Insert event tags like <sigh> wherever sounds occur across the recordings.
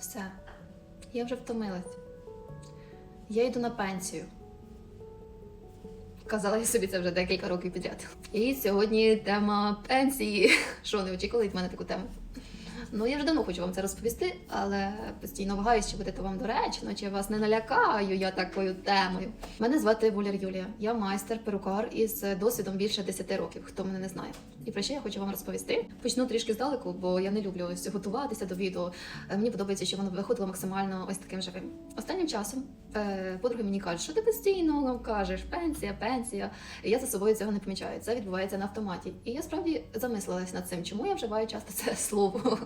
Все. Я вже втомилась. Я йду на пенсію. Казала я собі це вже декілька років підряд. І сьогодні тема пенсії. Що не очікували від мене таку тему? Ну, я вже давно хочу вам це розповісти, але постійно вагаюсь, чи буде то вам доречно, чи вас не налякаю я такою темою. Мене звати Воляр Юлія. Я майстер перукар із досвідом більше 10 років, хто мене не знає. І про що я хочу вам розповісти. Почну трішки здалеку, бо я не люблю ось готуватися до відео. Мені подобається, що воно виходило максимально ось таким живим. Останнім часом е, подруги мені кажуть, що ти постійно кажеш пенсія, пенсія. Я за собою цього не помічаю. Це відбувається на автоматі. І я справді замислилась над цим, чому я вживаю часто це слово.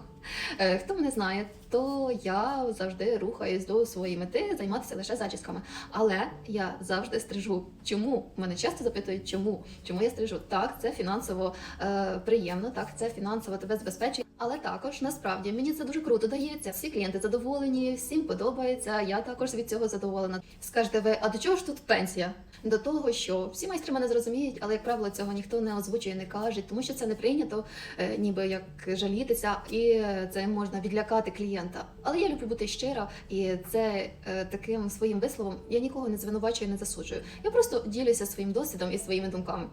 Е, Хто мене знає, то я завжди рухаюсь до своєї мети займатися лише зачісками. Але я завжди стрижу. Чому? Мене часто запитують, чому? Чому я стрижу? Так, це фінансово е, приємно, так, це фінансово тебе забезпечує. Але також насправді мені це дуже круто дається. Всі клієнти задоволені, всім подобається. Я також від цього задоволена. Скажете ви, а до чого ж тут пенсія? До того, що всі майстри мене зрозуміють, але як правило цього ніхто не озвучує, не каже, тому що це не прийнято, е, ніби як жалітися, і це можна відлякати клієнта. Але я люблю бути щира, і це е, таким своїм висловом я нікого не звинувачую, не засуджую. Я просто ділюся своїм досвідом і своїми думками.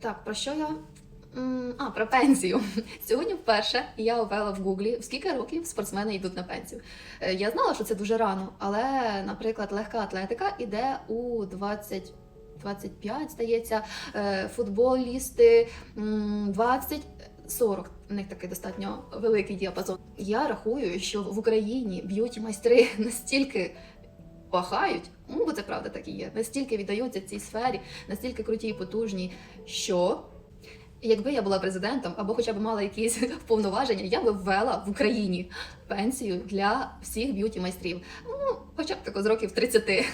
Так, про що я? А, про пенсію. <laughs> Сьогодні вперше я ввела в гуглі, в скільки років спортсмени йдуть на пенсію. Е, Я знала, що це дуже рано, але, наприклад, легка атлетика іде у 20. 25, здається, е, футболісти м, 20, 40. У них такий достатньо великий діапазон. Я рахую, що в Україні б'юті майстри <laughs> настільки пахають, ну бо це правда так і є, настільки віддаються цій сфері, настільки круті і потужні, що якби я була президентом або хоча б мала якісь <laughs> повноваження, я би ввела в Україні пенсію для всіх б'юті майстрів. Ну, хоча б тако з років 30. Е,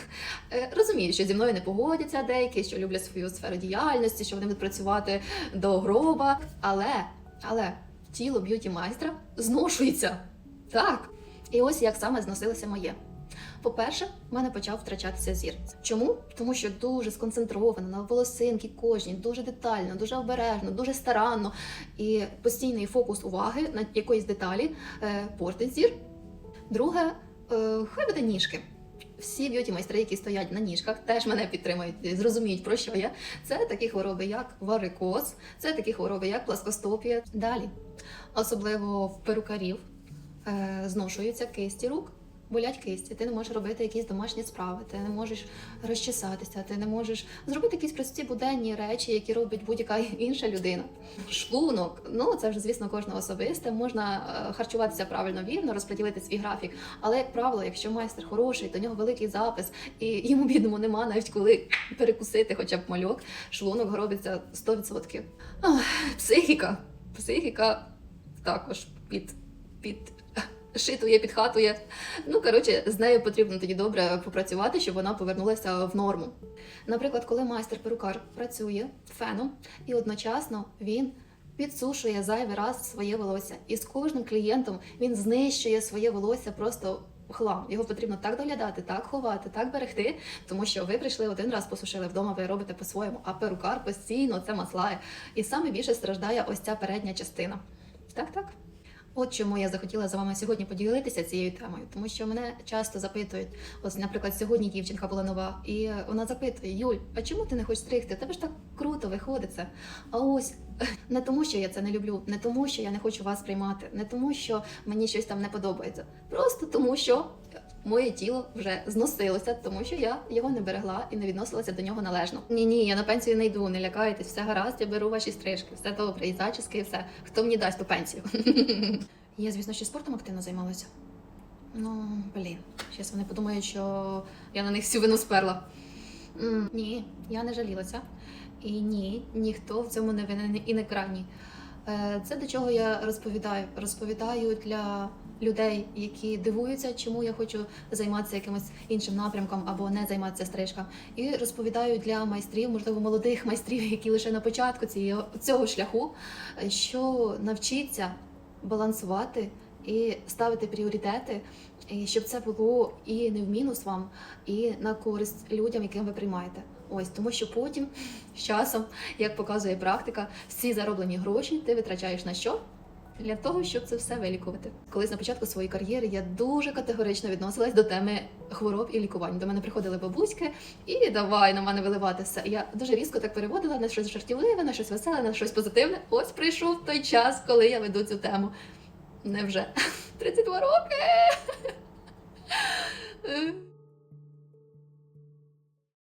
Розумію, що зі мною не погодяться деякі, що люблять свою сферу діяльності, що вони будуть працювати до гроба. Але, але тіло б'юті майстра зношується. Так. І ось як саме зносилося моє. По-перше, в мене почав втрачатися зір. Чому? Тому що дуже сконцентровано на волосинки кожній, дуже детально, дуже обережно, дуже старанно. І постійний фокус уваги на якоїсь деталі е, портить зір. Друге, е, хай буде ніжки. Всі б'юті майстри, які стоять на ніжках, теж мене підтримують, зрозуміють про що я. Це такі хвороби, як варикоз, це такі хвороби, як пласкостопія. Далі, особливо в перукарів, е, зношуються кисті рук. Болять кисті, ти не можеш робити якісь домашні справи, ти не можеш розчесатися, ти не можеш зробити якісь прості буденні речі, які робить будь-яка <laughs> інша людина. Шлунок, ну це вже звісно кожного особисте. Можна е, харчуватися правильно вірно, розподілити свій графік. Але як правило, якщо майстер хороший, до нього великий запис, і йому бідному нема навіть коли перекусити хоча б мальок, шлунок гробиться 100%. Ах, Психіка. Психіка також під під шитує, підхатує. Ну, коротше, з нею потрібно тоді добре попрацювати, щоб вона повернулася в норму. Наприклад, коли майстер-перукар працює феном, і одночасно він підсушує зайвий раз своє волосся. І з кожним клієнтом він знищує своє волосся просто хлам. Його потрібно так доглядати, так ховати, так берегти, тому що ви прийшли один раз, посушили вдома, ви робите по-своєму, а перукар постійно це маслає. І саме більше страждає ось ця передня частина. Так, так. От чому я захотіла з вами сьогодні поділитися цією темою, тому що мене часто запитують. Ось, наприклад, сьогодні дівчинка була нова, і вона запитує: Юль, а чому ти не хочеш стригти? Тебе ж так круто виходиться. А ось <laughs> не тому, що я це не люблю, не тому, що я не хочу вас приймати, не тому, що мені щось там не подобається. Просто тому, що моє тіло вже зносилося, тому що я його не берегла і не відносилася до нього належно. Ні, ні, я на пенсію не йду, не лякайтесь, все гаразд, я беру ваші стрижки, все добре, і зачіски, і все. Хто мені дасть ту пенсію? <laughs> Я, звісно, ще спортом активно займалася. Ну, блін, зараз вони подумають, що я на них всю вину сперла. Ні, я не жалілася. І ні, ніхто в цьому не винен і не крайній. Е, Це до чого я розповідаю. Розповідаю для людей, які дивуються, чому я хочу займатися якимось іншим напрямком або не займатися стрижком. І розповідаю для майстрів, можливо, молодих майстрів, які лише на початку цієї, цього шляху, що навчиться балансувати і ставити пріоритети, і щоб це було і не в мінус вам, і на користь людям, яким ви приймаєте. Ось тому, що потім з часом, як показує практика, всі зароблені гроші ти витрачаєш на що? Для того, щоб це все вилікувати. Колись на початку своєї кар'єри я дуже категорично відносилась до теми хвороб і лікувань. До мене приходили бабуськи і давай на мене виливати все. Я дуже різко так переводила на щось жартівливе, на щось веселе, на щось позитивне. Ось прийшов той час, коли я веду цю тему. Невже <laughs> 32 роки. <laughs>